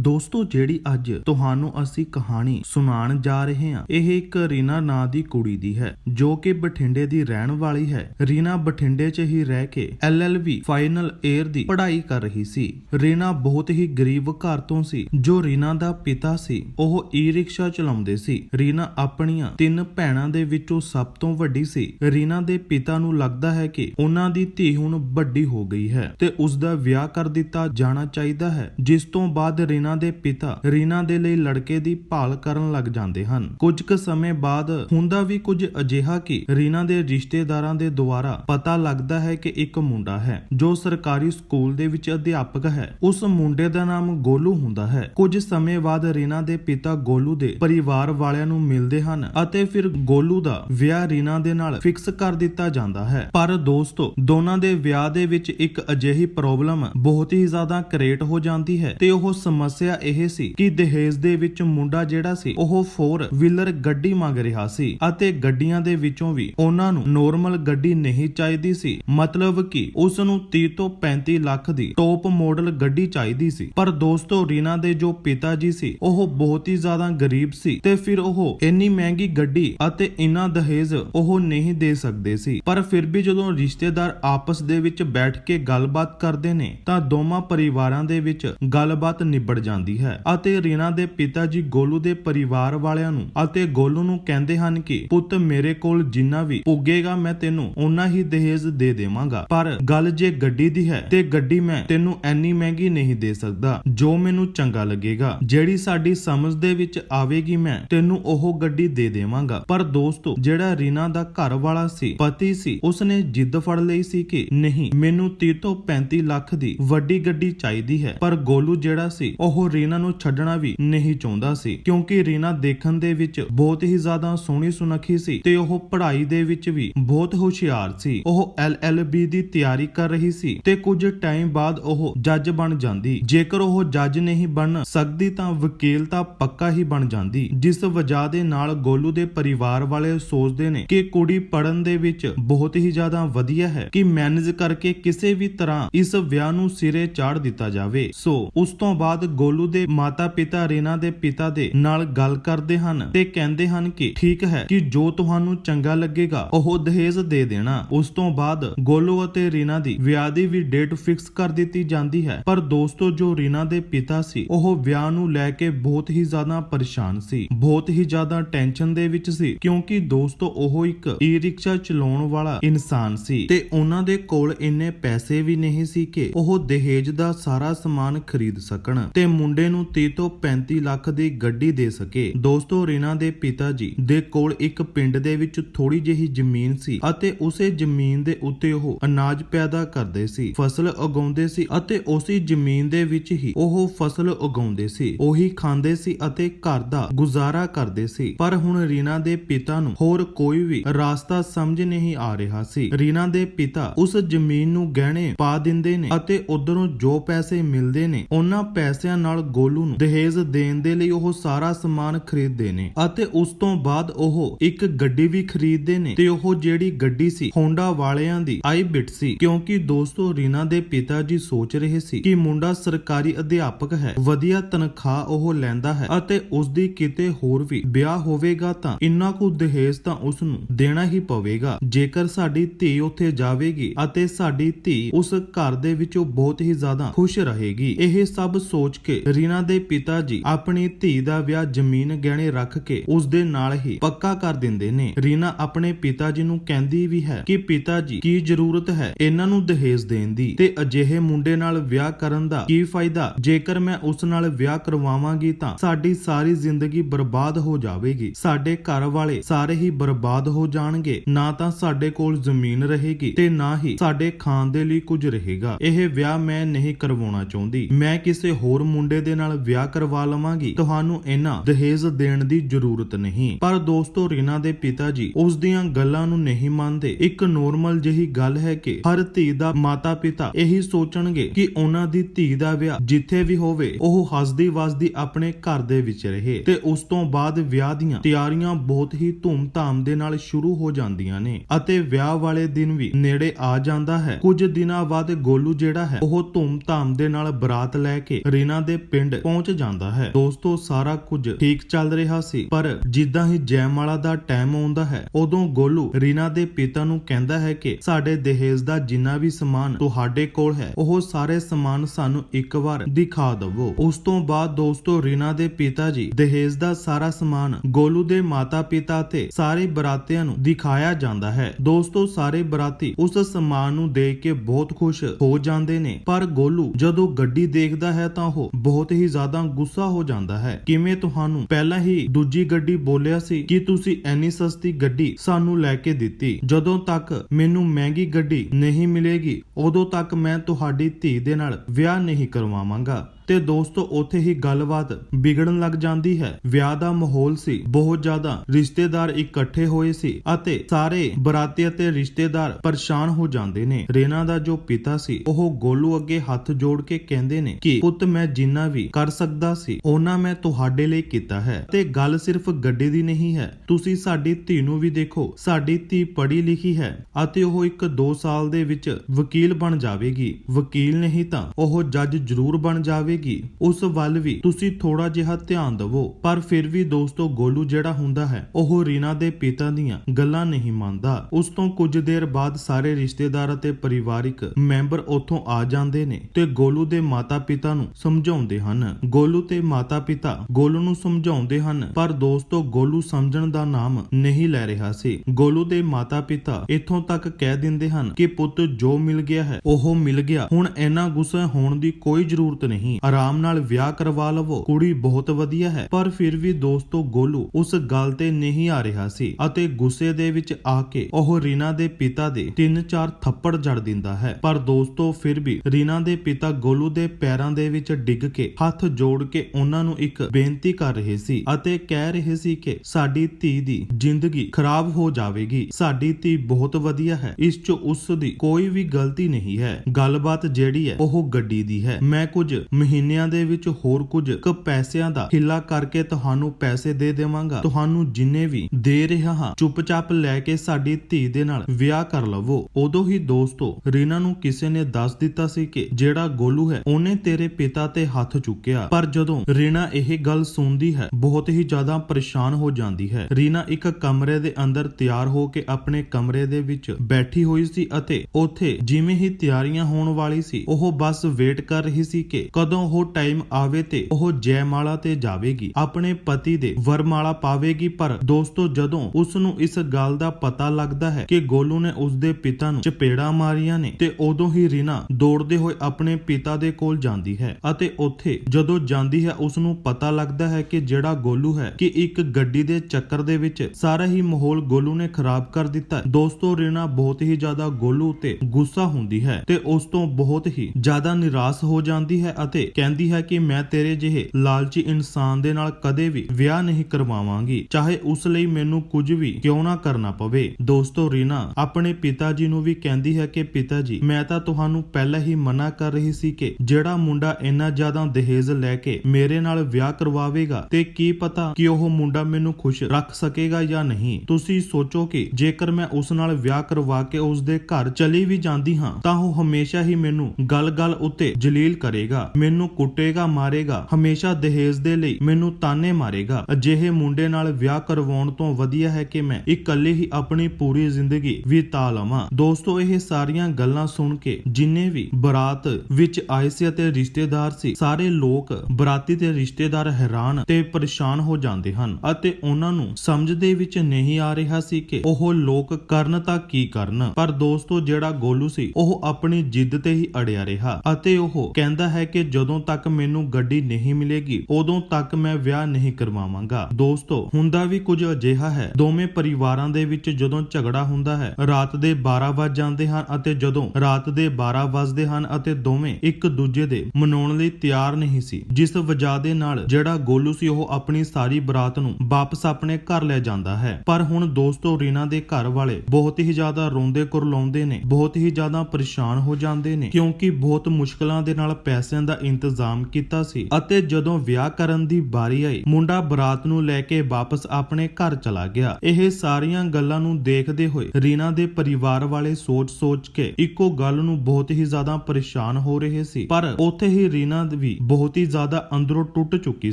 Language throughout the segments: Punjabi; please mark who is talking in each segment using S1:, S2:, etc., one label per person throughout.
S1: ਦੋਸਤੋ, ਜਿਹੜੀ ਅੱਜ ਤੁਹਾਨੂੰ ਅਸੀਂ ਕਹਾਣੀ ਸੁਣਾਉਣ ਜਾ ਰਹੇ ਹਾਂ, ਇਹ ਇੱਕ ਰੀਨਾ ਨਾਂ ਦੀ ਕੁੜੀ ਦੀ ਹੈ, ਜੋ ਕਿ ਬਠਿੰਡੇ ਦੀ ਰਹਿਣ ਵਾਲੀ ਹੈ। ਰੀਨਾ ਬਠਿੰਡੇ 'ਚ ਹੀ ਰਹਿ ਕੇ ਐਲਐਲਬੀ ਫਾਈਨਲ ਏਅਰ ਦੀ ਪੜ੍ਹਾਈ ਕਰ ਰਹੀ ਸੀ। ਰੀਨਾ ਬਹੁਤ ਹੀ ਗਰੀਬ ਘਰ ਤੋਂ ਸੀ, ਜੋ ਰੀਨਾ ਦਾ ਪਿਤਾ ਸੀ, ਉਹ ਈ ਰਿਕਸ਼ਾ ਚਲਾਉਂਦੇ ਸੀ। ਰੀਨਾ ਆਪਣੀਆਂ ਤਿੰਨ ਭੈਣਾਂ ਦੇ ਵਿੱਚੋਂ ਸਭ ਤੋਂ ਵੱਡੀ ਸੀ। ਰੀਨਾ ਦੇ ਪਿਤਾ ਨੂੰ ਲੱਗਦਾ ਹੈ ਕਿ ਉਹਨਾਂ ਦੀ ਧੀ ਹੁਣ ਵੱਡੀ ਹੋ ਗਈ ਹੈ ਤੇ ਉਸ ਦਾ ਵਿਆਹ ਕਰ ਦਿੱਤਾ ਜਾਣਾ ਚਾਹੀਦਾ ਹੈ, ਜਿਸ ਤੋਂ ਬਾਅਦ ਰੀਨਾ ਦੇ ਪਿਤਾ ਰੀਨਾ ਦੇ ਲਈ ਲੜਕੇ ਦੀ ਭਾਲ ਕਰਨ ਲੱਗ ਜਾਂਦੇ ਹਨ। ਕੁਝ ਕੁ ਸਮੇਂ ਬਾਅਦ ਹੁੰਦਾ ਵੀ ਕੁਝ ਅਜਿਹਾ ਕਿ ਰੀਨਾ ਦੇ ਰਿਸ਼ਤੇਦਾਰਾਂ ਦੇ ਦੁਆਰਾ ਪਤਾ ਲੱਗਦਾ ਹੈ ਕਿ ਇੱਕ ਮੁੰਡਾ ਹੈ, ਜੋ ਸਰਕਾਰੀ ਸਕੂਲ ਦੇ ਵਿੱਚ ਅਧਿਆਪਕ ਹੈ। ਉਸ ਮੁੰਡੇ ਦਾ ਨਾਮ ਗੋਲੂ ਹੁੰਦਾ ਹੈ। ਕੁਝ ਸਮੇਂ ਬਾਅਦ ਰੀਨਾ ਦੇ ਪਿਤਾ ਗੋਲੂ ਦੇ ਪਰਿਵਾਰ ਵਾਲਿਆਂ ਨੂੰ ਮਿਲਦੇ ਹਨ ਅਤੇ ਫਿਰ ਗੋਲੂ ਦਾ ਵਿਆਹ ਰੀਨਾ ਦੇ ਨਾਲ ਫਿਕਸ ਕਰ ਦਿੱਤਾ ਜਾਂਦਾ ਹੈ। ਪਰ ਦੋਸਤੋ, ਦੋਨਾਂ ਦੇ ਵਿਆਹ ਦੇ ਵਿੱਚ ਇੱਕ ਅਜਿਹੀ ਪ੍ਰੋਬਲਮ ਬਹੁਤ ਹੀ ਜ਼ਿਆਦਾ ਕ੍ਰੀਏਟ ਹੋ ਜਾਂਦੀ ਹੈ ਤੇ ਉਹ ਸਮੱਸਿਆ ਇਹ ਸੀ ਕਿ ਦਹੇਜ ਦੇ ਵਿੱਚ ਮੁੰਡਾ ਜਿਹੜਾ ਸੀ, ਉਹ 4 ਵੀਲਰ ਗੱਡੀ ਮੰਗ ਰਿਹਾ ਸੀ ਅਤੇ ਗੱਡੀਆਂ ਦੇ ਵਿੱਚੋਂ ਵੀ ਉਹਨਾਂ ਨੂੰ ਨੋਰਮਲ ਗੱਡੀ ਨਹੀਂ ਚਾਹੀਦੀ ਸੀ। ਮਤਲਬ ਕਿ ਉਸ ਨੂੰ 30 ਤੋਂ 35 ਲੱਖ ਦੀ ਟੌਪ ਮਾਡਲ ਗੱਡੀ ਚਾਹੀਦੀ ਸੀ। ਪਰ ਦੋਸਤੋ, ਰੀਨਾ ਦੇ ਜੋ ਪਿਤਾ ਜੀ ਸੀ, ਉਹ ਬਹੁਤ ਹੀ ਜ਼ਿਆਦਾ ਗਰੀਬ ਸੀ ਤੇ ਫਿਰ ਉਹ ਇੰਨੀ ਮਹਿੰਗੀ ਗੱਡੀ ਅਤੇ ਇਨਾ ਦਹੇਜ ਉਹ ਨਹੀਂ ਦੇ ਸਕਦੇ ਸੀ। ਪਰ ਫਿਰ ਵੀ ਜਦੋਂ ਰਿਸ਼ਤੇਦਾਰ ਆਪਸ ਦੇ ਵਿੱਚ ਬੈਠ ਕੇ ਗੱਲਬਾਤ ਕਰਦੇ ਨੇ, ਤਾਂ ਦੋਵਾਂ ਪਰਿਵਾਰਾਂ ਦੇ ਵਿੱਚ ਗੱਲਬਾਤ ਨਿਬੜ ਜਾਂਦੀ ਜਾਂਦੀ ਹੈ ਅਤੇ ਰੀਨਾ ਦੇ ਪਿਤਾ ਜੀ ਗੋਲੂ ਦੇ ਪਰਿਵਾਰ ਵਾਲਿਆਂ ਨੂੰ ਅਤੇ ਗੋਲੂ ਨੂੰ ਕਹਿੰਦੇ ਹਨ ਕਿ, ਪੁੱਤ ਮੇਰੇ ਕੋਲ ਜਿੰਨਾ ਵੀ ਪੁੱਗੇਗਾ ਮੈਂ ਤੈਨੂੰ ਓਨਾ ਹੀ ਦਹੇਜ ਦੇ ਦੇਵਾਂਗਾ। ਪਰ ਗੱਲ ਜੇ ਗੱਡੀ ਦੀ ਹੈ ਤੇ ਗੱਡੀ ਮੈਂ ਤੈਨੂੰ ਐਨੀ ਮਹਿੰਗੀ ਨਹੀਂ ਦੇ ਸਕਦਾ। ਜੋ ਮੈਨੂੰ ਚੰਗਾ ਲੱਗੇਗਾ, ਜਿਹੜੀ ਸਾਡੀ ਸਮਝ ਦੇ ਵਿੱਚ ਆਵੇਗੀ ਮੈਂ ਤੈਨੂੰ ਉਹ ਗੱਡੀ ਦੇ ਦੇਵਾਂਗਾ। ਪਰ ਦੋਸਤੋ, ਜਿਹੜਾ ਰੀਨਾ ਦਾ ਘਰ ਵਾਲਾ ਸੀ, ਪਤੀ ਸੀ, ਉਸਨੇ ਜਿੱਦ ਫੜ ਲਈ ਸੀ ਕਿ, ਨਹੀਂ, ਮੈਨੂੰ 30 ਤੋਂ 35 ਲੱਖ ਦੀ ਵੱਡੀ ਗੱਡੀ ਚਾਹੀਦੀ ਹੈ। ਪਰ ਗੋਲੂ ਜਿਹੜਾ ਸੀ, ਉਹ ਉਹ ਰੀਨਾ ਨੂੰ ਛੱਡਣਾ ਵੀ ਨਹੀਂ ਚਾਹੁੰਦਾ ਸੀ, ਕਿਉਂਕਿ ਰੀਨਾ ਦੇਖਣ ਦੇ ਵਿੱਚ ਬਹੁਤ ਹੀ ਜ਼ਿਆਦਾ ਸੋਹਣੀ ਸੁਨੱਖੀ ਸੀ ਤੇ ਉਹ ਪੜ੍ਹਾਈ ਦੇ ਵਿੱਚ ਵੀ ਬਹੁਤ ਹੁਸ਼ਿਆਰ ਸੀ। ਉਹ ਐਲਐਲਬੀ ਦੀ ਤਿਆਰੀ ਕਰ ਰਹੀ ਸੀ ਤੇ ਕੁਝ ਟਾਈਮ ਬਾਅਦ ਉਹ ਜੱਜ ਬਣ ਜਾਂਦੀ। ਜੇਕਰ ਉਹ ਜੱਜ ਨਹੀਂ ਬਣ ਸਕਦੀ ਤਾਂ ਵਕੀਲ ਤਾਂ ਪੱਕਾ ਹੀ ਬਣ ਜਾਂਦੀ। ਜਿਸ ਵਜ੍ਹਾ ਦੇ ਨਾਲ ਗੋਲੂ ਦੇ ਪਰਿਵਾਰ ਵਾਲੇ ਸੋਚਦੇ ਨੇ ਕਿ ਕੁੜੀ ਪੜਨ ਦੇ ਵਿੱਚ ਬਹੁਤ ਹੀ ਜ਼ਿਆਦਾ ਵਧੀਆ ਹੈ ਕਿ ਮੈਨੇਜ ਕਰਕੇ ਕਿਸੇ ਵੀ ਤਰ੍ਹਾਂ ਇਸ ਵਿਆਹ ਨੂੰ ਸਿਰੇ ਚਾੜ ਦਿੱਤਾ ਜਾਵੇ। ਸੋ ਉਸ ਤੋਂ ਬਾਅਦ ਗੋਲੂ ਦੇ ਮਾਤਾ-ਪਿਤਾ ਰੀਨਾ ਦੇ ਪਿਤਾ ਦੇ ਨਾਲ ਗੱਲ ਕਰਦੇ ਹਨ ਤੇ ਕਹਿੰਦੇ ਹਨ ਕਿ ਠੀਕ ਹੈ ਕਿ ਜੋ ਤੁਹਾਨੂੰ ਚੰਗਾ ਲੱਗੇਗਾ, ਉਹ ਦਹੇਜ ਦੇ ਦੇਣਾ। ਉਸ ਤੋਂ ਬਾਅਦ ਗੋਲੂ ਅਤੇ ਰੀਨਾ ਦੀ ਵਿਆਹ ਦੀ ਵੀ ਡੇਟ ਫਿਕਸ ਕਰ ਦਿੱਤੀ ਜਾਂਦੀ ਹੈ। ਪਰ ਦੋਸਤੋ, ਜੋ ਰੀਨਾ ਦੇ ਪਿਤਾ ਸੀ, ਉਹ ਵਿਆਹ ਨੂੰ ਲੈ ਕੇ ਬਹੁਤ ਹੀ ਜ਼ਿਆਦਾ ਪਰੇਸ਼ਾਨ ਸੀ। ਬਹੁਤ ਹੀ ਜ਼ਿਆਦਾ ਟੈਨਸ਼ਨ ਦੇ ਵਿੱਚ ਸੀ, ਕਿਉਂਕਿ ਦੋਸਤੋ, ਉਹ ਇੱਕ ਈ ਰਿਕਸ਼ਾ ਚਲਾਉਣ ਵਾਲਾ ਇਨਸਾਨ ਸੀ ਤੇ ਉਹਨਾਂ ਦੇ ਕੋਲ ਇੰਨੇ ਪੈਸੇ ਵੀ ਨਹੀਂ ਸੀ ਕਿ ਉਹ ਦਹੇਜ ਦਾ ਸਾਰਾ ਸਮਾਨ ਖਰੀਦ ਸਕਣ ਤੇ ਮੁੰਡੇ ਨੂੰ 30 ਤੋਂ 35 ਲੱਖ ਦੀ ਗੱਡੀ ਦੇ ਸਕੇ। ਦੋਸਤੋ, ਰੀਨਾ ਦੇ ਪਿਤਾ ਜੀ ਦੇ ਕੋਲ ਇੱਕ ਪਿੰਡ ਦੇ ਵਿੱਚ ਥੋੜੀ ਜਿਹੀ ਜ਼ਮੀਨ ਸੀ ਅਤੇ ਉਸੇ ਜ਼ਮੀਨ ਦੇ ਉੱਤੇ ਉਹ ਅਨਾਜ ਪੈਦਾ ਕਰਦੇ ਸੀ, ਫਸਲ ਉਗਾਉਂਦੇ ਸੀ ਅਤੇ ਉਸੇ ਜ਼ਮੀਨ ਦੇ ਵਿੱਚ ਹੀ ਉਹ ਫਸਲ ਉਗਾਉਂਦੇ ਸੀ। ਉਹੀ ਖਾਂਦੇ ਸੀ ਅਤੇ ਘਰ ਦਾ ਗੁਜ਼ਾਰਾ ਕਰਦੇ ਸੀ। ਪਰ ਹੁਣ ਰੀਨਾ ਦੇ ਪਿਤਾ ਨੂੰ ਹੋਰ ਕੋਈ ਵੀ ਰਾਸਤਾ ਸਮਝ ਨਹੀਂ ਆ ਰਿਹਾ ਸੀ। ਰੀਨਾ ਦੇ ਪਿਤਾ ਉਸ ਜ਼ਮੀਨ ਨੂੰ ਗਹਿਣੇ ਪਾ ਦਿੰਦੇ ਨੇ ਅਤੇ ਉਧਰੋਂ ਜੋ ਪੈਸੇ ਮਿਲਦੇ ਨੇ, ਉਹਨਾਂ ਪੈਸਿਆਂ ਨਾਲ ਗੋਲੂ ਨੂੰ ਦਹੇਜ ਦੇਣ ਦੇ ਲਈ ਉਹ ਸਾਰਾ ਸਮਾਨ ਖਰੀਦਦੇ ਨੇ ਅਤੇ ਉਸ ਤੋਂ ਬਾਅਦ ਉਹ ਇੱਕ ਗੱਡੀ ਵੀ ਖਰੀਦਦੇ ਨੇ ਤੇ ਉਹ ਜਿਹੜੀ ਗੱਡੀ ਸੀ ਹੋਂਡਾ ਵਾਲਿਆਂ ਦੀ ਆਈ ਬਿਟ ਸੀ, ਕਿਉਂਕਿ ਦੋਸਤੋ ਰੀਨਾ ਦੇ ਪਿਤਾ ਜੀ ਸੋਚ ਰਹੇ ਸੀ ਕਿ ਮੁੰਡਾ ਸਰਕਾਰੀ ਅਧਿਆਪਕ ਹੈ, ਵਧੀਆ ਤਨਖਾਹ ਉਹ ਲੈਂਦਾ ਹੈ ਅਤੇ ਉਸ ਦੀ ਕਿਤੇ ਹੋਰ ਵੀ ਵਿਆਹ ਹੋਵੇਗਾ ਤਾਂ ਇੰਨਾ ਕੁ ਦਹੇਜ ਤਾਂ ਉਸ ਨੂੰ ਦੇਣਾ ਹੀ ਪਵੇਗਾ। ਜੇਕਰ ਸਾਡੀ ਧੀ ਉੱਥੇ ਜਾਵੇਗੀ ਅਤੇ ਸਾਡੀ ਧੀ ਉਸ ਘਰ ਦੇ ਵਿੱਚੋਂ ਬਹੁਤ ਹੀ ਜ਼ਿਆਦਾ ਖੁਸ਼ ਰਹੇਗੀ, ਇਹ ਸਭ ਸੋਚ ਕੇ ਰੀਨਾ ਦੇ ਪਿਤਾ ਜੀ ਆਪਣੀ ਧੀ ਦਾ ਵਿਆਹ ਜ਼ਮੀਨ ਗਹਿਣੇ ਰੱਖ ਕੇ ਉਸ ਦੇ ਨਾਲ ਹੀ ਪੱਕਾ ਕਰ ਦਿੰਦੇ ਨੇ। ਰੀਨਾ ਆਪਣੇ ਪਿਤਾ ਜੀ ਨੂੰ ਕਹਿੰਦੀ ਵੀ ਹੈ ਕਿ ਪਿਤਾ ਜੀ, ਕੀ ਜ਼ਰੂਰਤ ਹੈ ਇਹਨਾਂ ਨੂੰ ਦਹੇਜ ਦੇਣ ਦੀ? ਤੇ ਅਜਿਹੇ ਮੁੰਡੇ ਨਾਲ ਵਿਆਹ ਕਰਨ ਦਾ ਕੀ ਫਾਇਦਾ? ਜੇਕਰ ਮੈਂ ਉਸ ਨਾਲ ਵਿਆਹ ਕਰਵਾਵਾਂਗੀ ਤਾਂ ਸਾਡੀ ਸਾਰੀ ਜ਼ਿੰਦਗੀ ਬਰਬਾਦ ਹੋ ਜਾਵੇਗੀ। ਸਾਡੇ ਘਰ ਵਾਲੇ ਸਾਰੇ ਹੀ ਬਰਬਾਦ ਹੋ ਜਾਣਗੇ। ਨਾ ਤਾਂ ਸਾਡੇ ਕੋਲ ਜ਼ਮੀਨ ਰਹੇਗੀ ਤੇ ਨਾ ਹੀ ਸਾਡੇ ਖਾਣ ਦੇ ਲਈ ਕੁਝ ਰਹੇਗਾ। ਇਹ ਵਿਆਹ ਮੈਂ ਨਹੀਂ ਕਰਵਾਉਣਾ ਚਾਹੁੰਦੀ। ਮੈਂ ਕਿਸੇ ਹੋਰ ਮੁੰਡੇ ਦੇ ਨਾਲ ਵਿਆਹ ਕਰਵਾ ਲਵਾਂਗੀ। ਤੁਹਾਨੂੰ ਇਹਨਾਂ ਦਹੇਜ ਦੇਣ ਦੀ ਜ਼ਰੂਰਤ ਨਹੀਂ। ਪਰ ਦੋਸਤੋ, ਰੀਨਾ ਦੇ ਪਿਤਾ ਜੀ ਉਸ ਦੀਆਂ ਗੱਲਾਂ ਨੂੰ ਨਹੀਂ ਮੰਨਦੇ। ਇੱਕ ਨੋਰਮਲ ਜਿਹੀ ਗੱਲ ਹੈ ਕਿ ਹਰ ਧੀ ਦਾ ਮਾਤਾ ਪਿਤਾ ਇਹੀ ਸੋਚਣਗੇ ਕਿ ਉਹਨਾਂ ਦੀ ਧੀ ਦਾ ਵਿਆਹ ਜਿੱਥੇ ਵੀ ਹੋਵੇ, ਉਹ ਹੱਸਦੀ ਵਸਦੀ ਆਪਣੇ ਘਰ ਦੇ ਵਿੱਚ ਰਹੇ। ਤੇ ਉਸ ਤੋਂ ਬਾਅਦ ਵਿਆਹ ਦੀਆਂ ਤਿਆਰੀਆਂ ਬਹੁਤ ਹੀ ਧੂਮ-ਧਾਮ ਦੇ ਨਾਲ ਸ਼ੁਰੂ ਹੋ ਜਾਂਦੀਆਂ ਨੇ ਅਤੇ ਵਿਆਹ ਵਾਲੇ ਦਿਨ ਵੀ ਨੇੜੇ ਆ ਜਾਂਦਾ ਹੈ। ਕੁਝ ਦਿਨਾਂ ਬਾਅਦ ਗੋਲੂ ਜਿਹੜਾ ਹੈ, ਉਹ ਧੂਮ-ਧਾਮ ਦੇ ਨਾਲ ਬਰਾਤ ਲੈ ਕੇ ਰੀਨਾ ਦੇ ਪਿੰਡ ਪਹੁੰਚ ਜਾਂਦਾ ਹੈ। ਦੋਸਤੋ, ਸਾਰਾ ਕੁਝ ਠੀਕ ਚੱਲ ਰਿਹਾ ਸੀ, ਪਰ ਜਿੱਦਾਂ ਹੀ ਜੈਮਾਲਾ ਦਾ ਟਾਈਮ ਆਉਂਦਾ ਹੈ, ਉਦੋਂ ਗੋਲੂ ਰੀਨਾ ਦੇ ਪਿਤਾ ਨੂੰ ਕਹਿੰਦਾ ਹੈ ਕਿ ਸਾਡੇ ਦਹੇਜ ਦਾ ਜਿੰਨਾ ਵੀ ਸਮਾਨ ਤੁਹਾਡੇ ਕੋਲ ਹੈ, ਉਹ ਸਾਰੇ ਸਮਾਨ ਸਾਨੂੰ ਇੱਕ ਵਾਰ ਦਿਖਾ ਦਿਵੋ। ਉਸ ਤੋਂ ਬਾਅਦ ਦੋਸਤੋ, ਰੀਨਾ ਦੇ ਪਿਤਾ ਜੀ, ਦਹੇਜ ਦਾ ਸਾਰਾ ਸਮਾਨ ਗੋਲੂ ਦੇ ਮਾਤਾ ਪਿਤਾ ਤੇ ਸਾਰੇ ਬਰਾਤਿਆਂ ਨੂੰ ਦਿਖਾਇਆ ਜਾਂਦਾ ਹੈ। ਦੋਸਤੋ, ਸਾਰੇ ਬਰਾਤੀ ਉਸ ਸਮਾਨ ਨੂੰ ਦੇਖ ਕੇ ਬਹੁਤ ਖੁਸ਼ ਹੋ ਜਾਂਦੇ ਨੇ, ਪਰ ਗੋਲੂ ਜਦੋਂ ਗੱਡੀ ਦੇਖਦਾ ਹੈ ਤਾਂ ਉਹ ਬਹੁਤ ਹੀ ਜ਼ਿਆਦਾ ਗੁੱਸਾ ਹੋ ਜਾਂਦਾ ਹੈ। ਕਿਵੇਂ ਤੁਹਾਨੂੰ ਪਹਿਲਾਂ ਹੀ ਦੂਜੀ ਗੱਡੀ ਬੋਲਿਆ ਸੀ ਕਿ ਤੁਸੀਂ ਐਨੀ ਸਸਤੀ ਗੱਡੀ ਸਾਨੂੰ ਲੈ ਕੇ ਦਿੱਤੀ? ਜਦੋਂ ਤੱਕ ਮੈਨੂੰ ਮਹਿੰਗੀ ਗੱਡੀ ਨਹੀਂ ਮਿਲੇਗੀ, ਉਦੋਂ ਤੱਕ ਮੈਂ ਤੁਹਾਡੀ ਧੀ ਦੇ ਨਾਲ ਵਿਆਹ ਨਹੀਂ ਕਰਵਾਵਾਂਗਾ। ਤੇ ਦੋਸਤੋ, ਉੱਥੇ ਹੀ ਗੱਲਬਾਤ ਵਿਗੜਨ ਲੱਗ ਜਾਂਦੀ ਹੈ। ਵਿਆਹ ਦਾ ਮਾਹੌਲ ਸੀ। ਬਹੁਤ ਜ਼ਿਆਦਾ ਰਿਸ਼ਤੇਦਾਰ ਇਕੱਠੇ ਹੋਏ ਸੀ ਅਤੇ ਸਾਰੇ ਬਰਾਤੀ ਅਤੇ ਰਿਸ਼ਤੇਦਾਰ ਪਰੇਸ਼ਾਨ ਹੋ ਜਾਂਦੇ ਨੇ। ਰੇਨਾ ਦਾ ਜੋ ਪਿਤਾ ਸੀ, ਉਹ ਗੋਲੂ ਅੱਗੇ ਹੱਥ ਜੋੜ ਕੇ ਕਹਿੰਦੇ ਨੇ ਕਿ, ਪੁੱਤ, ਮੈਂ ਜਿੰਨਾ ਵੀ ਕਰ ਸਕਦਾ ਸੀ ਉਹਨਾਂ ਮੈਂ ਤੁਹਾਡੇ ਲਈ ਕੀਤਾ ਹੈ। ਤੇ ਗੱਲ ਸਿਰਫ ਗੱਡੀ ਦੀ ਨਹੀਂ ਹੈ। ਤੁਸੀਂ ਸਾਡੀ ਧੀ ਨੂੰ ਵੀ ਦੇਖੋ। ਸਾਡੀ ਧੀ ਪੜ੍ਹੀ ਲਿਖੀ ਹੈ ਅਤੇ ਉਹ ਇੱਕ 2 ਸਾਲ ਦੇ ਵਿੱਚ ਵਕੀਲ ਬਣ ਜਾਵੇਗੀ। ਵਕੀਲ ਨਹੀਂ ਤਾਂ ਉਹ ਜੱਜ ਜ਼ਰੂਰ ਬਣ ਜਾਵੇਗੀ। ਉਸ ਵੱਲ ਵੀ ਤੁਸੀਂ ਥੋੜਾ ਜਿਹਾ ਧਿਆਨ ਦਿਵੋ। ਪਰ ਫਿਰ ਵੀ ਦੋਸਤੋ, ਗੋਲੂ ਜਿਹੜਾ ਹੁੰਦਾ ਹੈ, ਉਹ ਰੀਨਾ ਦੇ ਪਿਤਾ ਦੀਆਂ ਗੱਲਾਂ ਨਹੀਂ ਮੰਨਦਾ। ਉਸ ਤੋਂ ਕੁਝ ਦੇਰ ਬਾਅਦ ਸਾਰੇ ਰਿਸ਼ਤੇਦਾਰ ਅਤੇ ਪਰਿਵਾਰਿਕ ਮੈਂਬਰ ਉੱਥੋਂ ਆ ਜਾਂਦੇ ਨੇ ਤੇ ਗੋਲੂ ਦੇ ਮਾਤਾ-ਪਿਤਾ ਨੂੰ ਸਮਝਾਉਂਦੇ ਹਨ। ਗੋਲੂ ਤੇ ਮਾਤਾ-ਪਿਤਾ ਗੋਲੂ ਨੂੰ ਸਮਝਾਉਂਦੇ ਹਨ, ਪਰ ਦੋਸਤੋ, ਗੋਲੂ ਸਮਝਣ ਦਾ ਨਾਮ ਨਹੀਂ ਲੈ ਰਿਹਾ ਸੀ। ਗੋਲੂ ਦੇ ਮਾਤਾ-ਪਿਤਾ ਇੱਥੋਂ ਤੱਕ ਕਹਿ ਦਿੰਦੇ ਹਨ ਕਿ ਪੁੱਤ ਜੋ ਮਿਲ ਗਿਆ ਹੈ, ਉਹ ਮਿਲ ਗਿਆ। ਹੁਣ ਇੰਨਾ ਗੁੱਸਾ ਹੋਣ ਦੀ ਕੋਈ ਜ਼ਰੂਰਤ ਨਹੀਂ। ਆਰਾਮ ਨਾਲ ਵਿਆਹ ਕਰਵਾ ਲਵੋ। ਕੁੜੀ ਬਹੁਤ ਵਧੀਆ ਹੈ, ਪਰ ਫਿਰ ਵੀ ਦੋਸਤੋ ਗੋਲੂ ਉਸ ਗੱਲ ਤੇ ਨਹੀਂ ਆ ਰਿਹਾ ਸੀ ਅਤੇ ਗੁੱਸੇ ਦੇ ਵਿੱਚ ਆ ਕੇ ਉਹ ਰੀਨਾ ਦੇ ਪਿਤਾ ਦੇ ਤਿੰਨ ਚਾਰ ਥੱਪੜ ਜੜ ਦਿੰਦਾ ਹੈ। ਪਰ ਦੋਸਤੋ ਫਿਰ ਵੀ ਰੀਨਾ ਦੇ ਪਿਤਾ ਗੋਲੂ ਦੇ ਪੈਰਾਂ ਦੇ ਵਿੱਚ ਡਿੱਗ ਕੇ ਹੱਥ ਜੋੜ ਕੇ ਉਹਨਾਂ ਨੂੰ ਇੱਕ ਬੇਨਤੀ ਕਰ ਰਹੇ ਸੀ ਅਤੇ ਕਹਿ ਰਹੇ ਸੀ ਕਿ ਸਾਡੀ ਧੀ ਦੀ ਜ਼ਿੰਦਗੀ ਖਰਾਬ ਹੋ ਜਾਵੇਗੀ। ਸਾਡੀ ਧੀ ਬਹੁਤ ਵਧੀਆ ਹੈ, ਇਸ 'ਚ ਉਸ ਦੀ ਕੋਈ ਵੀ ਗਲਤੀ ਨਹੀਂ ਹੈ। ਗੱਲਬਾਤ ਜਿਹੜੀ ਹੈ ਉਹ ਗੱਡੀ ਦੀ ਹੈ। ਮੈਂ ਕੁਝ ਮਹੀਨਿਆਂ ਦੇ ਵਿੱਚ ਹੋਰ ਕੁਝ ਕੁ ਪੈਸਿਆਂ ਦਾ ਹਿੱਲਾ ਕਰਕੇ ਤੁਹਾਨੂੰ ਪੈਸੇ ਦੇ ਦੇਵਾਂਗਾ। ਤੁਹਾਨੂੰ ਜਿੰਨੇ ਵੀ ਦੇ ਰਿਹਾ ਹਾਂ, ਚੁੱਪਚਾਪ ਲੈ ਕੇ ਸਾਡੀ ਧੀ ਦੇ ਨਾਲ ਵਿਆਹ ਕਰ ਲਵੋ। ਉਦੋਂ ਹੀ ਦੋਸਤੋ, ਰੀਨਾ ਨੂੰ ਕਿਸੇ ਨੇ ਦੱਸ ਦਿੱਤਾ ਸੀ ਕਿ ਜਿਹੜਾ ਗੋਲੂ ਹੈ, ਉਹਨੇ ਤੇਰੇ ਪਿਤਾ ਤੇ ਹੱਥ ਚੁੱਕਿਆ। ਪਰ ਜਦੋਂ ਰੀਨਾ ਇਹ ਗੱਲ ਸੁਣਦੀ ਹੈ, ਬਹੁਤ ਹੀ ਜ਼ਿਆਦਾ ਪਰੇਸ਼ਾਨ ਹੋ ਜਾਂਦੀ ਹੈ। ਰੀਨਾ ਇੱਕ ਕਮਰੇ ਦੇ ਅੰਦਰ ਤਿਆਰ ਹੋ ਕੇ ਆਪਣੇ ਕਮਰੇ ਦੇ ਵਿੱਚ ਬੈਠੀ ਹੋਈ ਸੀ ਅਤੇ ਉੱਥੇ ਜਿਵੇਂ ਹੀ ਤਿਆਰੀਆਂ ਹੋਣ ਵਾਲੀ ਸੀ, ਉਹ ਬਸ ਵੇਟ ਕਰ ਰਹੀ ਸੀ ਕਿ ਕਦੋਂ ਉਹ ਟਾਈਮ ਆਵੇ ਤੇ ਉਹ ਜੈਮਾਲਾ ਤੇ ਜਾਵੇਗੀ, ਆਪਣੇ ਪਤੀ ਦੇ ਵਰਮਾਲਾ ਪਾਵੇਗੀ, ਪਰ ਦੋਸਤੋ ਜਦੋਂ ਉਸ ਨੂੰ ਇਸ ਗੱਲ ਦਾ ਪਤਾ ਲੱਗਦਾ ਹੈ ਕਿ ਗੋਲੂ ਨੇ ਉਸ ਦੇ ਪਿਤਾ ਨੂੰ ਚਪੇੜਾ ਮਾਰੀਆਂ ਨੇ, ਤੇ ਉਦੋਂ ਹੀ ਰੀਨਾ ਦੌੜਦੇ ਹੋਏ ਆਪਣੇ ਪਿਤਾ ਦੇ ਕੋਲ ਜਾਂਦੀ ਹੈ ਅਤੇ ਉੱਥੇ ਜਦੋਂ ਜਾਂਦੀ ਹੈ ਉਸ ਨੂੰ ਪਤਾ ਲੱਗਦਾ ਹੈ ਕਿ ਜਿਹੜਾ ਗੋਲੂ ਹੈ ਕਿ ਇੱਕ ਗੱਡੀ ਦੇ ਚੱਕਰ ਦੇ ਵਿੱਚ ਸਾਰਾ ਹੀ ਮਾਹੌਲ ਗੋਲੂ ਨੇ ਖਰਾਬ ਕਰ ਦਿੱਤਾ। ਦੋਸਤੋ, ਰੀਨਾ ਬਹੁਤ ਹੀ ਜ਼ਿਆਦਾ ਗੋਲੂ ਤੇ ਗੁੱਸਾ ਹੁੰਦੀ ਹੈ ਤੇ ਉਸ ਤੋਂ ਬਹੁਤ ਹੀ ਜ਼ਿਆਦਾ ਨਿਰਾਸ਼ ਹੋ ਜਾਂਦੀ ਹੈ ਅਤੇ ਕਹਿੰਦੀ ਹੈ ਕਿ ਮੈਂ ਤੇਰੇ ਜਿਹੇ ਲਾਲਚੀ ਇਨਸਾਨ ਦੇ ਨਾਲ ਕਦੇ ਵੀ ਵਿਆਹ ਨਹੀਂ ਕਰਵਾਵਾਂਗੀ। ਚਾਹੇ ਉਸ ਲਈ ਮੈਨੂੰ ਕੁਝ ਵੀ ਕਿਉਂ ਨਾ ਕਰਨਾ ਪਵੇ। ਦੋਸਤੋ, ਰੀਨਾ, ਆਪਣੇ ਪਿਤਾ ਜੀ ਨੂੰ ਵੀ ਕਹਿੰਦੀ ਹੈ ਕਿ ਪਿਤਾ ਜੀ ਮੈਂ ਤਾਂ ਤੁਹਾਨੂੰ ਪਹਿਲਾਂ ਹੀ ਮਨਾ ਕਰ ਰਹੀ ਸੀ ਕਿ ਜਿਹੜਾ ਮੁੰਡਾ ਇੰਨਾ ਜ਼ਿਆਦਾ ਦਹੇਜ ਲੈ ਕੇ ਮੇਰੇ ਨਾਲ ਵਿਆਹ ਕਰਵਾਵੇਗਾ ਤੇ ਕੀ ਪਤਾ ਕਿ ਉਹ ਮੁੰਡਾ ਮੈਨੂੰ ਖੁਸ਼ ਰੱਖ ਸਕੇਗਾ ਜਾਂ ਨਹੀਂ। ਤੁਸੀਂ ਸੋਚੋ ਕਿ ਜੇਕਰ ਮੈਂ ਉਸ ਨਾਲ ਵਿਆਹ ਕਰਵਾ ਕੇ ਉਸ ਦੇ ਘਰ ਚਲੀ ਵੀ ਜਾਂਦੀ ਹਾਂ, ਤਾਂ ਉਹ ਹਮੇਸ਼ਾ ਹੀ ਮੈਨੂੰ ਗੱਲ-ਗੱਲ ਉੱਤੇ ਜਲੀਲ ਕਰੇਗਾ। ਮੈਨੂੰ ਕੁੱਟੇਗਾ, ਮਾਰੇਗਾ, ਹਮੇਸ਼ਾ ਦਹੇਜ ਦੇ ਲਈ ਮੈਨੂੰ ਤਾਨੇ ਮਾਰੇਗਾ। ਅਜਿਹੇ ਮੁੰਡੇ ਨਾਲ ਵਿਆਹ ਕਰਵਾਉਣ ਤੋਂ ਵਧੀਆ ਹੈ ਕਿ ਮੈਂ ਇਕੱਲੇ ਹੀ ਆਪਣੀ ਪੂਰੀ ਜ਼ਿੰਦਗੀ ਬਿਤਾ ਲਵਾਂ। ਦੋਸਤੋ, ਇਹ ਸਾਰੀਆਂ ਗੱਲਾਂ ਸੁਣ ਕੇ ਜਿੰਨੇ ਵੀ ਬਰਾਤ ਵਿੱਚ ਆਏ ਸੀ ਅਤੇ ਰਿਸ਼ਤੇਦਾਰ ਸੀ, ਸਾਰੇ ਲੋਕ ਬਰਾਤੀ ਤੇ ਰਿਸ਼ਤੇਦਾਰ ਹੈਰਾਨ ਤੇ ਪਰੇਸ਼ਾਨ ਹੋ ਜਾਂਦੇ ਹਨ ਅਤੇ ਉਹਨਾਂ ਨੂੰ ਸਮਝ ਦੇ ਵਿੱਚ ਨਹੀਂ ਆ ਰਿਹਾ ਸੀ ਕਿ ਉਹ ਲੋਕ ਕਰਨ ਤਾਂ ਕੀ ਕਰਨ। ਪਰ ਦੋਸਤੋ, ਜਿਹੜਾ ਗੋਲੂ ਸੀ, ਉਹ ਆਪਣੀ ਜਿੱਦ ਤੇ ਹੀ ਅੜਿਆ ਰਿਹਾ ਅਤੇ ਉਹ ਕਹਿੰਦਾ ਹੈ ਕਿ ਜਦੋਂ ਜਦੋਂ ਤੱਕ ਮੈਨੂੰ ਗੱਡੀ ਨਹੀਂ ਮਿਲੇਗੀ, ਉਦੋਂ ਤੱਕ ਮੈਂ ਵਿਆਹ ਨਹੀਂ ਕਰਵਾਵਾਂਗਾ। ਦੋਸਤੋ, ਹੁੰਦਾ ਵੀ ਕੁਝ ਅਜਿਹਾ ਹੈ। ਦੋਵੇਂ ਪਰਿਵਾਰਾਂ ਦੇ ਵਿੱਚ ਜਦੋਂ ਝਗੜਾ ਹੁੰਦਾ ਹੈ, ਰਾਤ ਦੇ 12 ਵਜ ਜਾਂਦੇ ਹਨ ਅਤੇ ਜਦੋਂ ਰਾਤ ਦੇ 12 ਵਜਦੇ ਹਨ ਅਤੇ ਦੋਵੇਂ ਇੱਕ ਦੂਜੇ ਦੇ ਮਨਾਉਣ ਲਈ ਤਿਆਰ ਨਹੀਂ ਸੀ, ਜਿਸ ਵਜ੍ਹਾ ਦੇ ਨਾਲ ਜਿਹੜਾ ਗੋਲੂ ਸੀ ਉਹ ਆਪਣੀ ਸਾਰੀ ਬਰਾਤ ਨੂੰ ਵਾਪਸ ਆਪਣੇ ਘਰ ਲੈ ਜਾਂਦਾ ਹੈ। ਪਰ ਹੁਣ ਦੋਸਤੋ, ਰੀਨਾ ਦੇ ਘਰ ਵਾਲੇ ਬਹੁਤ ਹੀ ਜ਼ਿਆਦਾ ਰੋਂਦੇ ਕੁਰਲਾਉਂਦੇ ਨੇ, ਬਹੁਤ ਹੀ ਜ਼ਿਆਦਾ ਪਰੇਸ਼ਾਨ ਹੋ ਜਾਂਦੇ ਨੇ, ਕਿਉਂਕਿ ਬਹੁਤ ਮੁਸ਼ਕਲਾਂ ਦੇ ਨਾਲ ਪੈਸਿਆਂ ਦਾ ਇੰਤਜ਼ਾਮ ਕੀਤਾ ਸੀ ਅਤੇ ਜਦੋਂ ਵਿਆਹ ਕਰਨ ਦੀ ਵਾਰੀ ਆਈ, ਮੁੰਡਾ ਬਰਾਤ ਨੂੰ ਲੈ ਕੇ ਵਾਪਸ ਆਪਣੇ ਘਰ ਚਲਾ ਗਿਆ। ਇਹ ਸਾਰੀਆਂ ਗੱਲਾਂ ਨੂੰ ਦੇਖਦੇ ਹੋਏ ਰੀਨਾ ਦੇ ਪਰਿਵਾਰ ਵਾਲੇ ਸੋਚ-ਸੋਚ ਕੇ ਇੱਕੋ ਗੱਲ ਨੂੰ ਬਹੁਤ ਹੀ ਜ਼ਿਆਦਾ ਪਰੇਸ਼ਾਨ ਹੋ ਰਹੇ ਸੀ। ਪਰ ਉੱਥੇ ਹੀ ਰੀਨਾ ਵੀ ਬਹੁਤ ਹੀ ਜ਼ਿਆਦਾ ਅੰਦਰੋਂ ਟੁੱਟ ਚੁੱਕੀ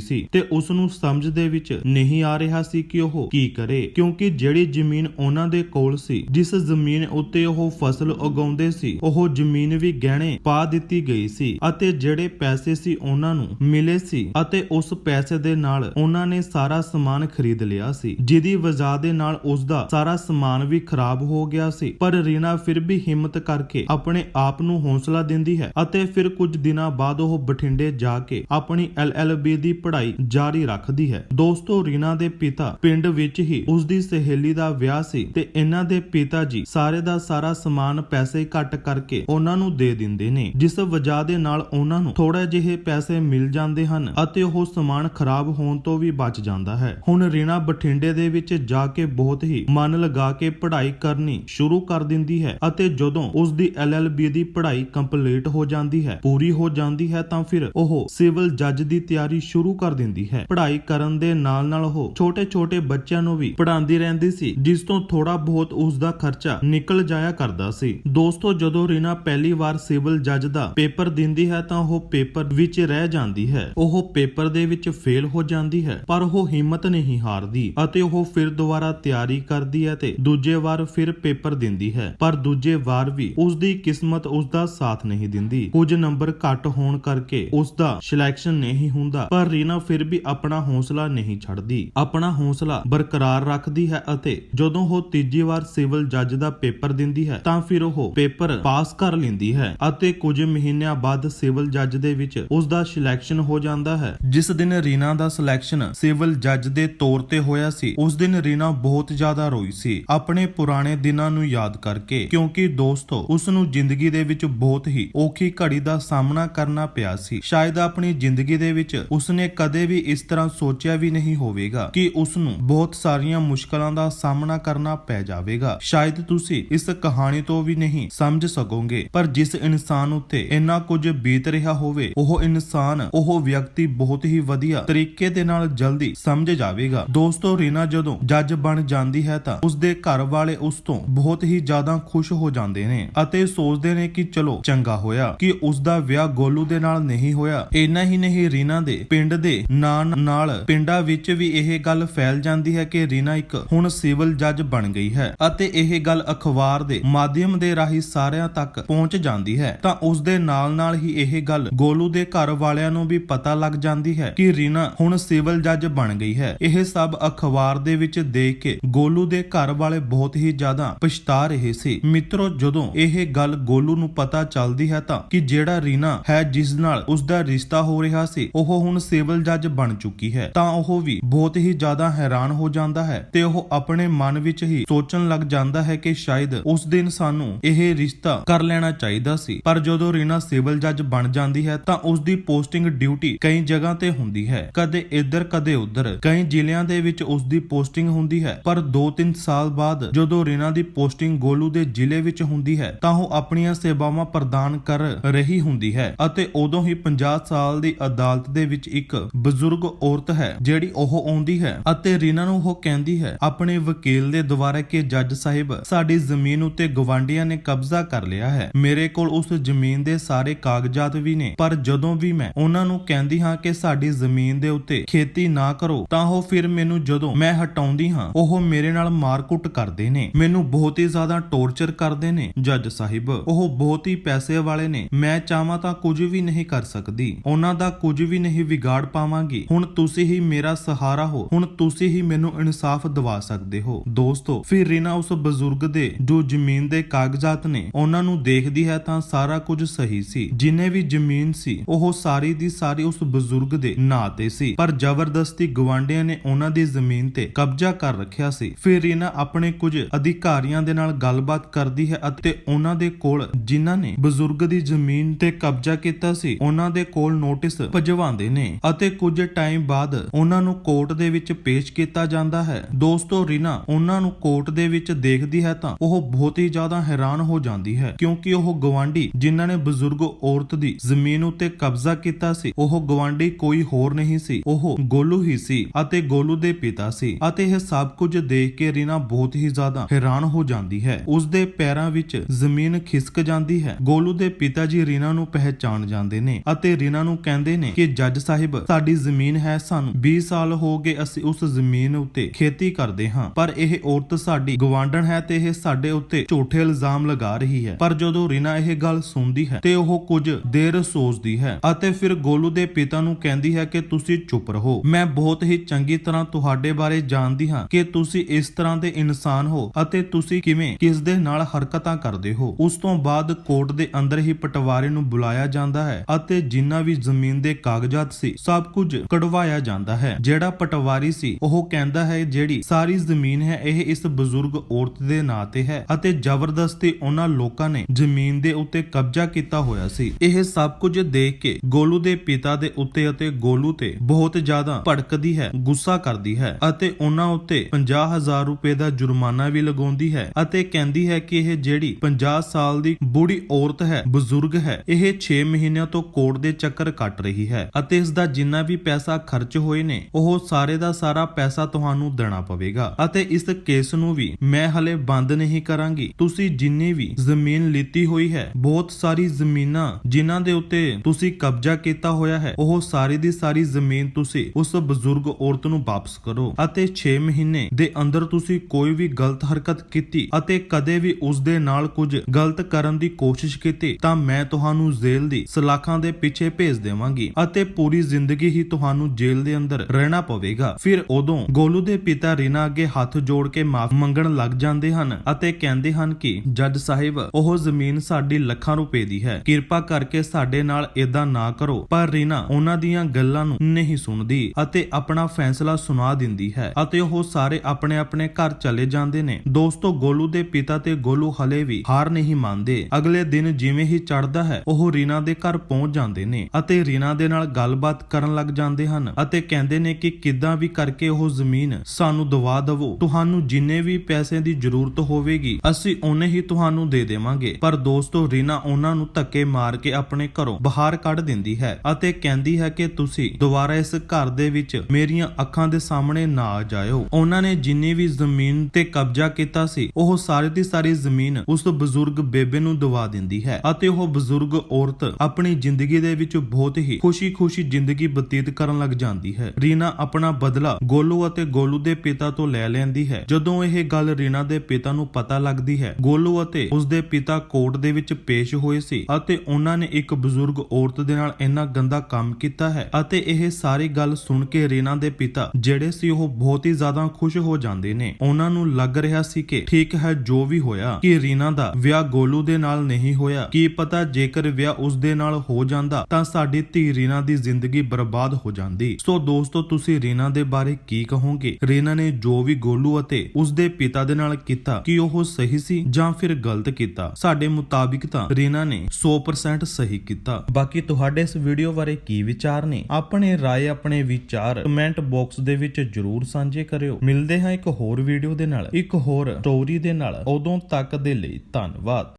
S1: ਸੀ ਤੇ ਉਸ ਨੂੰ ਸਮਝ ਦੇ ਵਿੱਚ ਨਹੀਂ ਆ ਰਿਹਾ ਸੀ ਕਿ ਉਹ ਕੀ ਕਰੇ, ਕਿਉਂਕਿ ਜਿਹੜੀ ਜ਼ਮੀਨ ਉਹਨਾਂ ਦੇ ਕੋਲ ਸੀ, ਜਿਸ ਜ਼ਮੀਨ ਉੱਤੇ ਉਹ ਫਸਲ ਉਗਾਉਂਦੇ ਸੀ, ਉਹ ਜ਼ਮੀਨ ਵੀ ਗਹਿਣੇ ਪਾ ਦਿੱਤੀ ਗਈ ਸੀ ਅਤੇ ਜਿਹੜੇ ਪੈਸੇ ਪੈਸੇ ਸੀ ਉਹਨਾਂ ਨੂੰ, ਮਿਲੇ ਸੀ ਅਤੇ ਉਸ ਪੈਸੇ ਦੇ ਨਾਲ ਉਹਨਾਂ ਨੇ ਸਾਰਾ ਸਮਾਨ ਖਰੀਦ ਲਿਆ ਸੀ। ਜਿਹਦੀ ਵਜ੍ਹਾ ਦੇ ਨਾਲ ਉਸ ਦਾ ਸਾਰਾ ਸਮਾਨ ਵੀ ਖਰਾਬ ਹੋ ਗਿਆ ਸੀ। ਪਰ ਰੀਨਾ ਫਿਰ ਵੀ ਹਿੰਮਤ ਕਰਕੇ ਆਪਣੇ ਆਪ ਨੂੰ ਹੌਸਲਾ ਦਿੰਦੀ ਹੈ ਅਤੇ ਫਿਰ ਕੁਝ ਦਿਨਾਂ ਬਾਅਦ ਉਹ ਬਠਿੰਡੇ ਜਾ ਕੇ ਆਪਣੀ ਐਲਐਲਬੀ ਦੀ ਪੜ੍ਹਾਈ ਜਾਰੀ ਰੱਖਦੀ ਹੈ। ਦੋਸਤੋ, ਰੀਨਾ ਦੇ ਪਿਤਾ ਪਿੰਡ ਵਿੱਚ ਹੀ ਉਸ ਦੀ ਸਹੇਲੀ ਦਾ ਵਿਆਹ ਸੀ ਤੇ ਇਹਨਾਂ ਦੇ ਪਿਤਾ ਜੀ ਸਾਰੇ ਦਾ ਸਾਰਾ ਸਮਾਨ ਪੈਸੇ ਘੱਟ ਕਰਕੇ ਉਹਨਾਂ ਨੂੰ ਦੇ ਦਿੰਦੇ ਨੇ। ਜਿਸ ਵਜ੍ਹਾ ਦੇ ਨਾਲ ਉਹਨਾਂ ਨੂੰ ਥੋੜਾ ਜਿਹੇ ਪੈਸੇ ਮਿਲ ਜਾਂਦੇ ਹਨ ਅਤੇ ਉਹ ਸਮਾਨ ਖਰਾਬ ਹੋਣ ਤੋਂ ਵੀ ਬਚ ਜਾਂਦਾ ਹੈ। ਹੁਣ ਰੀਨਾ ਬਠਿੰਡੇ ਦੇ ਵਿੱਚ ਜਾ ਕੇ ਬਹੁਤ ਹੀ ਮਨ ਲਗਾ ਕੇ ਪੜ੍ਹਾਈ ਕਰਨੀ ਸ਼ੁਰੂ ਕਰ ਦਿੰਦੀ ਹੈ ਅਤੇ ਜਦੋਂ ਉਸ ਦੀ ਐਲਐਲਬੀ ਦੀ ਪੜ੍ਹਾਈ ਕੰਪਲੀਟ ਹੋ ਜਾਂਦੀ ਹੈ, ਪੂਰੀ ਹੋ ਜਾਂਦੀ ਹੈ ਤਾਂ ਫਿਰ ਉਹ ਸਿਵਲ ਜੱਜ ਦੀ ਤਿਆਰੀ ਸ਼ੁਰੂ ਕਰ ਦਿੰਦੀ ਹੈ। ਪੜ੍ਹਾਈ ਕਰਨ ਦੇ ਨਾਲ ਨਾਲ ਉਹ ਛੋਟੇ-ਛੋਟੇ ਬੱਚਿਆਂ ਨੂੰ ਵੀ ਪੜ੍ਹਾਉਂਦੀ ਰਹਿੰਦੀ ਸੀ, ਜਿਸ ਤੋਂ ਥੋੜਾ ਬਹੁਤ ਉਸ ਦਾ ਖਰਚਾ ਨਿਕਲ ਜਾਇਆ ਕਰਦਾ ਸੀ। ਦੋਸਤੋ, ਜਦੋਂ ਰੀਨਾ ਪਹਿਲੀ ਵਾਰ ਸਿਵਲ ਜੱਜ ਦਾ ਪੇਪਰ ਦਿੰਦੀ ਹੈ ਤਾਂ ਉਹ ਪੇਪਰ ਪੇਪਰ ਵਿੱਚ ਰਹਿ ਜਾਂਦੀ ਹੈ। ਉਹ ਪੇਪਰ ਦੇ ਵਿੱਚ ਫੇਲ ਹੋ ਜਾਂਦੀ ਹੈ, ਪਰ ਉਹ ਹਿੰਮਤ ਨਹੀਂ ਹਾਰਦੀ ਅਤੇ ਉਹ ਫਿਰ ਦੁਬਾਰਾ ਤਿਆਰੀ ਕਰਦੀ ਹੈ ਤੇ ਦੂਜੇ ਵਾਰ ਫਿਰ ਪੇਪਰ ਦਿੰਦੀ ਹੈ, ਪਰ ਦੂਜੇ ਵਾਰ ਵੀ ਉਸ ਦੀ ਕਿਸਮਤ ਉਸ ਦਾ ਸਾਥ ਨਹੀਂ ਦਿੰਦੀ। ਕੁਝ ਨੰਬਰ ਘੱਟ ਹੋਣ ਕਰਕੇ ਉਸ ਦਾ ਸਿਲੈਕਸ਼ਨ ਨਹੀਂ ਹੁੰਦਾ, ਪਰ ਰੀਨਾ ਫਿਰ ਵੀ ਆਪਣਾ ਹੌਸਲਾ ਨਹੀਂ ਛੱਡਦੀ। ਆਪਣਾ ਹੌਸਲਾ ਬਰਕਰਾਰ ਰੱਖਦੀ ਹੈ ਅਤੇ ਜਦੋਂ ਉਹ ਤੀਜੀ ਵਾਰ ਸਿਵਲ ਜੱਜ ਦਾ ਪੇਪਰ ਦਿੰਦੀ ਹੈ, ਤਾਂ ਫਿਰ ਉਹ ਪੇਪਰ ਪਾਸ ਕਰ ਲੈਂਦੀ ਹੈ ਅਤੇ ਕੁਝ ਮਹੀਨਿਆਂ ਬਾਅਦ ਸਿਵਲ ਜੱਜ ਦੇ ਵਿੱਚ ਉਸ ਦਾ ਸਿਲੈਕਸ਼ਨ ਹੋ ਜਾਂਦਾ ਹੈ। ਜਿਸ ਦਿਨ ਰੀਨਾ ਦਾ ਸਿਲੈਕਸ਼ਨ ਸਿਵਲ ਜੱਜ ਦੇ ਤੌਰ ਤੇ ਹੋਇਆ ਸੀ, ਉਸ ਦਿਨ ਰੀਨਾ ਬਹੁਤ ਜ਼ਿਆਦਾ ਰੋਈ ਸੀ। ਆਪਣੇ ਪੁਰਾਣੇ ਦਿਨਾਂ ਨੂੰ ਯਾਦ ਕਰਕੇ, ਕਿਉਂਕਿ ਦੋਸਤੋ ਉਸ ਨੂੰ ਜ਼ਿੰਦਗੀ ਦੇ ਵਿੱਚ ਬਹੁਤ ਹੀ ਔਖੀ ਘੜੀ ਦਾ ਸਾਹਮਣਾ ਕਰਨਾ ਪਿਆ ਸੀ। ਸ਼ਾਇਦ ਆਪਣੀ ਜ਼ਿੰਦਗੀ ਦੇ ਵਿੱਚ ਉਸਨੇ ਕਦੇ ਵੀ ਇਸ ਤਰ੍ਹਾਂ ਸੋਚਿਆ ਵੀ ਨਹੀਂ ਹੋਵੇਗਾ ਕਿ ਉਸ ਨੂੰ ਬਹੁਤ ਸਾਰੀਆਂ ਮੁਸ਼ਕਲਾਂ ਦਾ ਸਾਹਮਣਾ ਕਰਨਾ ਪੈ ਜਾਵੇਗਾ। ਸ਼ਾਇਦ ਤੁਸੀਂ ਇਸ ਕਹਾਣੀ ਤੋਂ ਵੀ ਨਹੀਂ ਸਮਝ ਸਕੋਗੇ, ਪਰ ਜਿਸ ਇਨਸਾਨ ਉੱਤੇ ਇੰਨਾ ਕੁਝ ਬੀਤ ਰਿਹਾ ਹੋਵੇ ਉਹ ਇਨਸਾਨ, ਉਹ ਵਿਅਕਤੀ ਬਹੁਤ ਹੀ ਵਧੀਆ ਤਰੀਕੇ ਦੇ ਨਾਲ ਜਲਦੀ ਸਮਝ ਜਾਵੇਗਾ। ਦੋਸਤੋ, ਰੀਨਾ ਜਦੋਂ ਜੱਜ ਬਣ ਜਾਂਦੀ ਹੈ ਤਾਂ ਉਸਦੇ ਘਰ ਵਾਲੇ ਉਸ ਤੋਂ ਬਹੁਤ ਹੀ ਜ਼ਿਆਦਾ ਖੁਸ਼ ਹੋ ਜਾਂਦੇ ਨੇ ਅਤੇ ਸੋਚਦੇ ਨੇ ਕਿ ਚਲੋ ਚੰਗਾ ਹੋਇਆ ਕਿ ਉਸ ਦਾ ਵਿਆਹ ਗੋਲੂ ਦੇ ਨਾਲ ਨਹੀਂ ਹੋਇਆ। ਇੰਨਾ ਹੀ ਨਹੀਂ ਰੀਨਾ ਦੇ ਪਿੰਡ ਦੇ ਨਾਂ ਨਾਲ ਪਿੰਡਾਂ ਵਿੱਚ ਵੀ ਇਹ ਗੱਲ ਫੈਲ ਜਾਂਦੀ ਹੈ ਕਿ ਰੀਨਾ ਇੱਕ ਹੁਣ ਸਿਵਲ ਜੱਜ ਬਣ ਗਈ ਹੈ ਅਤੇ ਇਹ ਗੱਲ ਅਖਬਾਰ ਦੇ ਮਾਧਿਅਮ ਦੇ ਰਾਹੀਂ ਸਾਰਿਆਂ ਤੱਕ ਪਹੁੰਚ ਜਾਂਦੀ ਹੈ। ਤਾਂ ਉਸ ਦੇ ਨਾਲ ਨਾਲ ਹੀ ਇਹ ਗੱਲ ਗੋਲੂ ਗੋਲੂ ਦੇ ਘਰ ਵਾਲਿਆਂ ਨੂੰ ਵੀ ਪਤਾ ਲੱਗ ਜਾਂਦੀ ਹੈ ਕਿ ਰੀਨਾ ਹੁਣ ਸਿਵਲ ਜੱਜ ਬਣ ਗਈ ਹੈ। ਇਹ ਸਭ ਅਖਬਾਰ ਦੇ ਵਿੱਚ ਦੇਖ ਕੇ ਗੋਲੂ ਦੇ ਘਰ ਵਾਲੇ ਬਹੁਤ ਹੀ ਜ਼ਿਆਦਾ ਪਛਤਾ ਰਹੇ ਸੀ। ਮਿੱਤਰੋ, ਜਦੋਂ ਇਹ ਗੱਲ ਗੋਲੂ ਨੂੰ ਪਤਾ ਚੱਲਦੀ ਹੈ ਤਾਂ ਕਿ ਜਿਹੜਾ ਰੀਨਾ ਹੈ ਜਿਸ ਨਾਲ ਉਸ ਦਾ ਰਿਸ਼ਤਾ ਹੋ ਰਿਹਾ ਸੀ, ਉਹ ਹੁਣ ਸਿਵਲ ਜੱਜ ਬਣ ਚੁੱਕੀ ਹੈ, ਤਾਂ ਉਹ ਵੀ ਬਹੁਤ ਹੀ ਜ਼ਿਆਦਾ ਹੈਰਾਨ ਹੋ ਜਾਂਦਾ ਹੈ ਤੇ ਉਹ ਆਪਣੇ ਮਨ ਵਿੱਚ ਹੀ ਸੋਚਣ ਲੱਗ ਜਾਂਦਾ ਹੈ ਕਿ ਸ਼ਾਇਦ ਉਸ ਦਿਨ ਸਾਨੂੰ ਇਹ ਰਿਸ਼ਤਾ ਕਰ ਲੈਣਾ ਚਾਹੀਦਾ ਸੀ। ਪਰ ਜਦੋਂ ਰੀਨਾ ਸਿਵਲ ਜੱਜ ਬਣ ਜਾਂਦੀ ਹੈ ਤਾਂ ਉਸ ਦੀ ਪੋਸਟਿੰਗ ਡਿਊਟੀ ਕਈ ਜਗ੍ਹਾ ਤੇ ਹੁੰਦੀ ਹੈ। ਕਦੇ ਇੱਧਰ, ਕਦੇ ਉੱਧਰ। ਕਈ ਜ਼ਿਲ੍ਹਿਆਂ ਦੇ ਵਿੱਚ ਉਸ ਦੀ ਪੋਸਟਿੰਗ ਹੁੰਦੀ ਹੈ। ਪਰ 2-3 ਸਾਲ ਬਾਅਦ ਜਦੋਂ ਰੀਨਾ ਦੀ ਪੋਸਟਿੰਗ ਗੋਲੂ ਦੇ ਜ਼ਿਲ੍ਹੇ ਵਿੱਚ ਹੁੰਦੀ ਹੈ, ਤਾਂ ਉਹ ਆਪਣੀਆਂ ਸੇਵਾਵਾਂ ਪ੍ਰਦਾਨ ਕਰ ਰਹੀ ਹੁੰਦੀ ਹੈ ਅਤੇ ਉਦੋਂ ਹੀ 50 ਸਾਲ ਦੀ ਅਦਾਲਤ ਦੇ ਵਿੱਚ ਇੱਕ ਬਜ਼ੁਰਗ ਔਰਤ ਹੈ ਜਿਹੜੀ ਉਹ ਆਉਂਦੀ ਹੈ ਅਤੇ ਰੀਨਾ ਨੂੰ ਉਹ ਕਹਿੰਦੀ ਹੈ, ਆਪਣੇ ਵਕੀਲ ਦੇ ਦੁਆਰਾ ਕਿ ਜੱਜ ਸਾਹਿਬ, ਸਾਡੀ ਜ਼ਮੀਨ ਉੱਤੇ ਗਵਾਂਡੀਆਂ ਨੇ ਕਬਜ਼ਾ ਕਰ ਲਿਆ ਹੈ। ਮੇਰੇ ਕੋਲ ਉਸ ਜ਼ਮੀਨ ਦੇ ਸਾਰੇ ਕਾਗਜ਼ਾਤ ਵੀ ਨੇ, ਪਰ ਜਦੋਂ ਵੀ ਮੈਂ ਉਹਨਾਂ ਨੂੰ ਕਹਿੰਦੀ ਹਾਂ ਕਿ ਸਾਡੀ ਜ਼ਮੀਨ ਦੇ ਉੱਤੇ ਖੇਤੀ ਨਾ ਕਰੋ, ਤਾਂ ਉਹ ਫਿਰ ਮੈਨੂੰ ਜਦੋਂ ਮੈਂ ਹਟਾਉਂਦੀ ਹਾਂ, ਉਹ ਮੇਰੇ ਨਾਲ ਮਾਰਕੁੱਟ ਕਰਦੇ ਨੇ। ਮੈਨੂੰ ਬਹੁਤ ਹੀ ਜ਼ਿਆਦਾ ਟੌਰਚਰ ਕਰਦੇ ਨੇ, ਜੱਜ ਸਾਹਿਬ। ਉਹ ਬਹੁਤ ਹੀ ਪੈਸੇ ਵਾਲੇ ਨੇ। ਮੈਂ ਚਾਹਾਂ ਤਾਂ ਕੁਝ ਵੀ ਨਹੀਂ ਕਰ ਸਕਦੀ। ਉਹਨਾਂ ਦਾ ਕੁਝ ਵੀ ਨਹੀਂ ਵਿਗਾੜ ਪਾਵਾਂਗੀ। ਹੁਣ ਤੁਸੀਂ ਹੀ ਮੇਰਾ ਸਹਾਰਾ ਹੋ। ਹੁਣ ਤੁਸੀਂ ਹੀ ਮੈਨੂੰ ਇਨਸਾਫ ਦਿਵਾ ਸਕਦੇ ਹੋ। ਦੋਸਤੋ, ਫਿਰ ਰੀਨਾ ਉਸ ਬਜ਼ੁਰਗ ਦੇ ਜੋ ਜ਼ਮੀਨ ਦੇ ਕਾਗਜ਼ਾਤ ਨੇ, ਉਹਨਾਂ ਨੂੰ ਦੇਖਦੀ ਹੈ ਤਾਂ ਸਾਰਾ ਕੁਝ ਸਹੀ ਸੀ। ਜਿੰਨੇ ਵੀ ਜ਼ਮੀਨ ਸੀ ਉਹ ਸਾਰੀ ਦੀ ਸਾਰੀ ਉਸ ਬਜ਼ੁਰਗ ਦੇ ਨਾਂ ਤੇ ਸੀ। ਪਰ ਜ਼ਬਰਦਸਤੀ ਗਵਾਂਢੀਆਂ ਨੇ ਉਹਨਾਂ ਦੀ ਜ਼ਮੀਨ ਤੇ ਕਬਜ਼ਾ ਕਰ ਰੱਖਿਆ ਸੀ। ਫਿਰ ਰੀਨਾ ਆਪਣੇ ਕੁਝ ਅਧਿਕਾਰੀਆਂ ਦੇ ਨਾਲ ਗੱਲਬਾਤ ਕਰਦੀ ਹੈ ਅਤੇ ਉਹਨਾਂ ਦੇ ਕੋਲ ਜਿਨ੍ਹਾਂ ਨੇ ਬਜ਼ੁਰਗ ਦੀ ਜ਼ਮੀਨ ਤੇ ਕਬਜ਼ਾ ਕੀਤਾ ਸੀ, ਉਹਨਾਂ ਦੇ ਕੋਲ ਨੋਟਿਸ ਭਜਵਾਉਂਦੇ ਨੇ ਅਤੇ ਕੁਝ ਟਾਈਮ ਬਾਅਦ ਉਹਨਾਂ ਨੂੰ ਕੋਰਟ ਦੇ ਵਿੱਚ ਪੇਸ਼ ਕੀਤਾ ਜਾਂਦਾ ਹੈ। ਦੋਸਤੋ, ਰੀਨਾ, ਉਹਨਾਂ ਨੂੰ ਕੋਰਟ ਦੇ ਵਿੱਚ ਦੇਖਦੀ ਹੈ ਤਾਂ ਉਹ ਬਹੁਤ ਹੀ ਜ਼ਿਆਦਾ ਹੈਰਾਨ ਹੋ ਜਾਂਦੀ ਹੈ ਕਿਉਂਕਿ ਉਹ ਗਵਾਂਢੀ ਜਿਨ੍ਹਾਂ ਨੇ ਬਜ਼ੁਰਗ ਔਰਤ ਦੀ ਜ਼ਮੀਨ ਉੱਤੇ ਕਬਜ਼ਾ ਕੀਤਾ ਸੀ। ਉਹ ਗਵਾਂਢੀ ਕੋਈ ਹੋਰ ਨਹੀਂ ਸੀ। ਉਹ ਗੋਲੂ ਹੀ ਸੀ ਅਤੇ ਗੋਲੂ ਦੇ ਪਿਤਾ ਸੀ ਅਤੇ ਇਹ ਸਭ ਕੁਝ ਦੇਖ ਕੇ ਰੀਨਾ ਬਹੁਤ ਹੀ ਜ਼ਿਆਦਾ ਹੈਰਾਨ ਹੋ ਜਾਂਦੀ ਹੈ। ਉਸ ਦੇ ਪੈਰਾਂ ਵਿੱਚ ਜ਼ਮੀਨ ਖਿਸਕ ਜਾਂਦੀ ਹੈ। ਗੋਲੂ ਦੇ ਪਿਤਾ ਜੀ ਰੀਨਾ ਨੂੰ ਪਹਿਚਾਣ ਜਾਂਦੇ ਨੇ ਅਤੇ ਰੀਨਾ ਨੂੰ ਕਹਿੰਦੇ ਨੇ ਕਿ, ਜੱਜ ਸਾਹਿਬ, ਸਾਡੀ ਜ਼ਮੀਨ ਹੈ ਸਾਨੂੰ। 20 ਸਾਲ ਹੋ ਗਏ ਅਸੀਂ ਉਸ ਜ਼ਮੀਨ ਉੱਤੇ ਖੇਤੀ ਕਰਦੇ ਹਾਂ। ਪਰ ਇਹ ਔਰਤ ਸਾਡੀ ਗਵਾਂਢਣ ਹੈ ਤੇ ਇਹ ਸਾਡੇ ਉੱਤੇ ਝੂਠੇ ਇਲਜ਼ਾਮ ਲਗਾ ਰਹੀ ਹੈ। ਪਰ ਜਦੋਂ ਰੀਨਾ ਇਹ ਗੱਲ ਸੁਣਦੀ ਹੈ ਤੇ ਉਹ ਕੁਝ ਦੇਰ ਸੋਚ ਸੋਚਦੀ ਹੈ ਅਤੇ ਫਿਰ ਗੋਲੂ ਦੇ ਪਿਤਾ ਨੂੰ ਕਹਿੰਦੀ ਹੈ ਕਿ ਤੁਸੀਂ ਚੁੱਪ ਰਹੋ। ਮੈਂ ਬਹੁਤ ਹੀ ਚੰਗੀ ਤਰ੍ਹਾਂ ਤੁਹਾਡੇ ਬਾਰੇ ਜਾਣਦੀ ਹਾਂ ਕਿ ਤੁਸੀਂ ਇਸ ਤਰ੍ਹਾਂ ਦੇ ਇਨਸਾਨ ਹੋ ਅਤੇ ਤੁਸੀਂ ਕਿਵੇਂ ਕਿਸ ਦੇ ਨਾਲ ਹਰਕਤਾਂ ਕਰਦੇ ਹੋ। ਉਸ ਤੋਂ ਬਾਅਦ ਕੋਰਟ ਦੇ ਅੰਦਰ ਹੀ ਪਟਵਾਰੀ ਨੂੰ ਬੁਲਾਇਆ ਜਾਂਦਾ ਹੈ ਅਤੇ ਜਿੰਨਾ ਵੀ ਜ਼ਮੀਨ ਦੇ ਕਾਗਜ਼ਾਤ ਸੀ, ਸਭ ਕੁਝ ਕਢਵਾਇਆ ਜਾਂਦਾ ਹੈ। ਜਿਹੜਾ ਪਟਵਾਰੀ ਸੀ, ਉਹ ਕਹਿੰਦਾ ਹੈ, ਜਿਹੜੀ ਸਾਰੀ ਜ਼ਮੀਨ ਹੈ, ਇਹ ਇਸ ਬਜ਼ੁਰਗ ਔਰਤ ਦੇ ਨਾਂ ਤੇ ਹੈ ਅਤੇ ਜ਼ਬਰਦਸਤੀ ਉਹਨਾਂ ਲੋਕਾਂ ਨੇ ਜ਼ਮੀਨ ਦੇ ਉੱਤੇ ਕਬਜ਼ਾ ਕੀਤਾ ਹੋਇਆ ਸੀ। ਇਹ ਸਭ ਕੁਝ ਦੇਖ ਕੇ ਗੋਲੂ ਦੇ ਪਿਤਾ ਦੇ ਉੱਤੇ ਅਤੇ ਗੋਲੂ ਤੇ ਬਹੁਤ ਜ਼ਿਆਦਾ ਭੜਕਦੀ ਹੈ, ਗੁੱਸਾ ਕਰਦੀ ਹੈ ਅਤੇ ਉਹਨਾਂ ਉੱਤੇ 50000 ਰੁਪਏ ਦਾ ਜੁਰਮਾਨਾ ਵੀ ਲਗਾਉਂਦੀ ਹੈ ਅਤੇ ਕਹਿੰਦੀ ਹੈ ਕਿ ਇਹ ਜਿਹੜੀ 50 ਸਾਲ ਦੀ ਬੁੜੀ ਔਰਤ ਹੈ, ਬਜ਼ੁਰਗ ਹੈ, ਇਹ 6 ਮਹੀਨਿਆਂ ਤੋਂ ਕੋਰਟ ਦੇ ਚੱਕਰ ਕੱਟ ਰਹੀ ਹੈ ਅਤੇ ਇਸ ਦਾ ਜਿੰਨਾ ਵੀ ਪੈਸਾ ਖਰਚ ਹੋਏ ਨੇ, ਉਹ ਸਾਰੇ ਦਾ ਸਾਰਾ ਪੈਸਾ ਤੁਹਾਨੂੰ ਦੇਣਾ ਪਵੇਗਾ ਅਤੇ ਇਸ ਕੇਸ ਨੂੰ ਵੀ ਮੈਂ ਹਲੇ ਬੰਦ ਨਹੀਂ ਕਰਾਂਗੀ। ਤੁਸੀਂ ਜਿੰਨੀ ਵੀ ਜ਼ਮੀਨ ਲਿੱਤੀ ਹੋਈ ਹੈ, ਬਹੁਤ ਸਾਰੀ ਜ਼ਮੀਨਾਂ ਜਿਨ੍ਹਾਂ ਦੇ ਉੱਤੇ ਤੁਸੀਂ ਕਬਜ਼ਾ ਕੀਤਾ ਹੋਇਆ ਹੈ। ਉਹ ਸਾਰੀ ਦੀ ਸਾਰੀ ਜ਼ਮੀਨ ਤੁਸੀਂ ਉਸ ਬਜ਼ੁਰਗ ਔਰਤ ਨੂੰ ਵਾਪਸ ਕਰੋ ਅਤੇ 6 ਮਹੀਨੇ ਦੇ ਅੰਦਰ ਤੁਸੀਂ ਕੋਈ ਵੀ ਗਲਤ ਹਰਕਤ ਕੀਤੀ ਅਤੇ ਕਦੇ ਵੀ ਉਸ ਦੇ ਨਾਲ ਕੁਝ ਗਲਤ ਕਰਨ ਦੀ ਕੋਸ਼ਿਸ਼ ਕੀਤੀ ਤਾਂ ਮੈਂ ਤੁਹਾਨੂੰ ਜੇਲ੍ਹ ਦੀ ਸਲਾਖਾਂ ਦੇ ਪਿੱਛੇ ਭੇਜ ਦੇਵਾਂਗੀ ਅਤੇ ਪੂਰੀ ਜ਼ਿੰਦਗੀ ਹੀ ਤੁਹਾਨੂੰ ਜੇਲ੍ਹ ਦੇ ਅੰਦਰ ਰਹਿਣਾ ਪਵੇਗਾ। ਫਿਰ ਉਦੋਂ ਗੋਲੂ ਦੇ ਪਿਤਾ ਰੀਨਾ ਅੱਗੇ ਹੱਥ ਜੋੜ ਕੇ ਮਾਫ ਮੰਗਣ ਲੱਗ ਜਾਂਦੇ ਹਨ ਅਤੇ ਕਹਿੰਦੇ ਹਨ ਕਿ, ਜੱਜ ਸਾਹਿਬ, ਉਹ ਜ਼ਮੀਨ ਸਾਡੀ ਲੱਖਾਂ ਰੁਪਏ ਦੀ ਹੈ। ਕਿਰਪਾ ਕਰਕੇ ਸਾਡੇ ਨਾਲ ਇਦਾਂ ਨਾ ਕਰੋ। ਪਰ ਰੀਨਾ ਉਹਨਾਂ ਦੀਆਂ ਗੱਲਾਂ ਨੂੰ ਨਹੀਂ ਸੁਣਦੀ ਅਤੇ ਆਪਣਾ ਫੈਸਲਾ ਸੁਣਾ ਦਿੰਦੀ ਹੈ ਅਤੇ ਉਹ ਸਾਰੇ ਆਪਣੇ ਆਪਣੇ ਘਰ ਚਲੇ ਜਾਂਦੇ ਨੇ। ਦੋਸਤੋ, ਗੋਲੂ ਦੇ ਪਿਤਾ ਤੇ ਗੋਲੂ ਹਲੇ ਵੀ ਹਾਰ ਨਹੀਂ ਮੰਨਦੇ। ਅਗਲੇ ਦਿਨ ਜਿਵੇਂ ਹੀ ਚੜਦਾ ਹੈ, ਉਹ ਰੀਨਾ ਦੇ ਘਰ ਪਹੁੰਚ ਜਾਂਦੇ ਨੇ ਅਤੇ ਰੀਨਾ ਦੇ ਨਾਲ ਗੱਲਬਾਤ ਕਰਨ ਲੱਗ ਜਾਂਦੇ ਹਨ ਅਤੇ ਕਹਿੰਦੇ ਨੇ ਕਿ ਕਿੱਦਾਂ ਵੀ ਕਰਕੇ ਉਹ ਜ਼ਮੀਨ ਸਾਨੂੰ ਦਵਾ ਦਵੋ। ਤੁਹਾਨੂੰ ਜਿੰਨੇ ਵੀ ਪੈਸੇ ਦੀ ਜ਼ਰੂਰਤ ਹੋਵੇਗੀ, ਅਸੀਂ ਉਹਨੇ ਹੀ ਤੁਹਾਨੂੰ ਦੇ ਦੇਵਾਂਗੇ। ਪਰ ਦੋਸਤੋ, ਰੀਨਾ ਉਹਨਾਂ ਨੂੰ ਧੱਕੇ ਮਾਰ ਕੇ ਆਪਣੇ ਘਰੋਂ ਬਾਹਰ ਕੱਢ ਦਿੰਦੀ ਹੈ ਅਤੇ ਕਹਿੰਦੀ ਹੈ ਕਿ ਤੁਸੀਂ ਦੁਬਾਰਾ ਇਸ ਘਰ ਦੇ ਵਿੱਚ ਮੇਰੀਆਂ ਅੱਖਾਂ ਦੇ ਸਾਹਮਣੇ ਨਾ ਆ ਜਾਇਓ। ਉਹਨਾਂ ਨੇ ਜਿੰਨੀ ਵੀ ਜ਼ਮੀਨ ਤੇ ਕਬਜ਼ਾ ਕੀਤਾ ਸੀ, ਉਹ ਸਾਰੀ ਦੀ ਸਾਰੀ ਜ਼ਮੀਨ ਉਸ ਬਜ਼ੁਰਗ ਬੇਬੇ ਨੂੰ ਦਵਾ ਦਿੰਦੀ ਹੈ ਅਤੇ ਉਹ ਬਜ਼ੁਰਗ ਔਰਤ ਆਪਣੀ ਜ਼ਿੰਦਗੀ ਦੇ ਵਿੱਚ ਬਹੁਤ ਹੀ ਖੁਸ਼ੀ-ਖੁਸ਼ੀ ਜ਼ਿੰਦਗੀ ਬਤੀਤ ਕਰਨ ਲੱਗ ਜਾਂਦੀ ਹੈ। ਰੀਨਾ ਆਪਣਾ ਬਦਲਾ ਗੋਲੂ ਅਤੇ ਗੋਲੂ ਦੇ ਪਿਤਾ ਤੋਂ ਲੈ ਲੈਂਦੀ ਹੈ। ਜਦੋਂ ਇਹ ਗੱਲ ਰੀਨਾ ਦੇ ਪਿਤਾ ਨੂੰ ਪਤਾ ਲੱਗਦੀ ਹੈ, ਗੋਲੂ ਅਤੇ ਉਸ ਦੇ ਪਿਤਾ ਕੋਰਟ ਦੇ ਵਿੱਚ ਪੇਸ਼ ਹੋਏ ਸੀ ਅਤੇ ਉਹਨਾਂ ਨੇ ਇੱਕ ਬਜ਼ੁਰਗ ਔਰਤ ਦੇ ਨਾਲ ਇੰਨਾ ਗੰਦਾ ਕੰਮ ਕੀਤਾ ਹੈ ਅਤੇ ਇਹ ਸਾਰੀ ਗੱਲ ਸੁਣ ਕੇ ਰੀਨਾ ਦੇ ਪਿਤਾ, ਜਿਹੜੇ ਸੀ ਉਹ ਬਹੁਤ ਹੀ ਜ਼ਿਆਦਾ ਖੁਸ਼ ਹੋ ਜਾਂਦੇ ਨੇ। ਉਹਨਾਂ ਨੂੰ ਲੱਗ ਰਿਹਾ ਸੀ ਕਿ ਠੀਕ ਹੈ, ਜੋ ਵੀ ਹੋਇਆ, ਕਿ ਰੀਨਾ ਦਾ ਵਿਆਹ ਗੋਲੂ ਦੇ ਨਾਲ ਨਹੀਂ ਹੋਇਆ। ਕੀ ਪਤਾ ਜੇਕਰ ਵਿਆਹ ਉਸ ਦੇ ਨਾਲ ਹੋ ਜਾਂਦਾ, ਤਾਂ ਸਾਡੀ ਧੀ ਰੀਨਾ ਦੀ ਜ਼ਿੰਦਗੀ ਬਰਬਾਦ ਹੋ ਜਾਂਦੀ। ਸੋ ਦੋਸਤੋ, ਤੁਸੀਂ ਰੀਨਾ ਦੇ ਬਾਰੇ ਕੀ ਕਹੋਗੇ? ਰੀਨਾ ਨੇ ਜੋ ਵੀ ਗੋਲੂ ਅਤੇ ਉਸ ਦੇ ਪਿਤਾ ਦੇ ਨਾਲ ਕੀਤਾ, ਕਿ ਉਹ ਸਹੀ ਸੀ ਜਾਂ ਫਿਰ ਗਲਤ ਕੀਤਾ? ਸਾਡੇ ਮੁਤਾਬਿਕ ਤਾਂ ਰੀਨਾ ਨੇ 100% ਸਹੀ ਕੀਤਾ। ਬਾਕੀ ਤੁਹਾਡੇ ਇਸ ਵੀਡੀਓ ਬਾਰੇ ਕੀ ਵਿਚਾਰ ਨੇ? ਆਪਣੇ ਰਾਏ, ਆਪਣੇ ਵਿਚਾਰ ਕਮੈਂਟ ਬਾਕਸ ਦੇ ਵਿੱਚ ਜਰੂਰ ਸਾਂਝੇ ਕਰਿਓ। ਮਿਲਦੇ ਹਾਂ ਇੱਕ ਹੋਰ ਵੀਡੀਓ ਦੇ ਨਾਲ, ਇੱਕ ਹੋਰ ਸਟੋਰੀ ਦੇ ਨਾਲ। ਉਦੋਂ ਤੱਕ ਦੇ ਲਈ ਧੰਨਵਾਦ।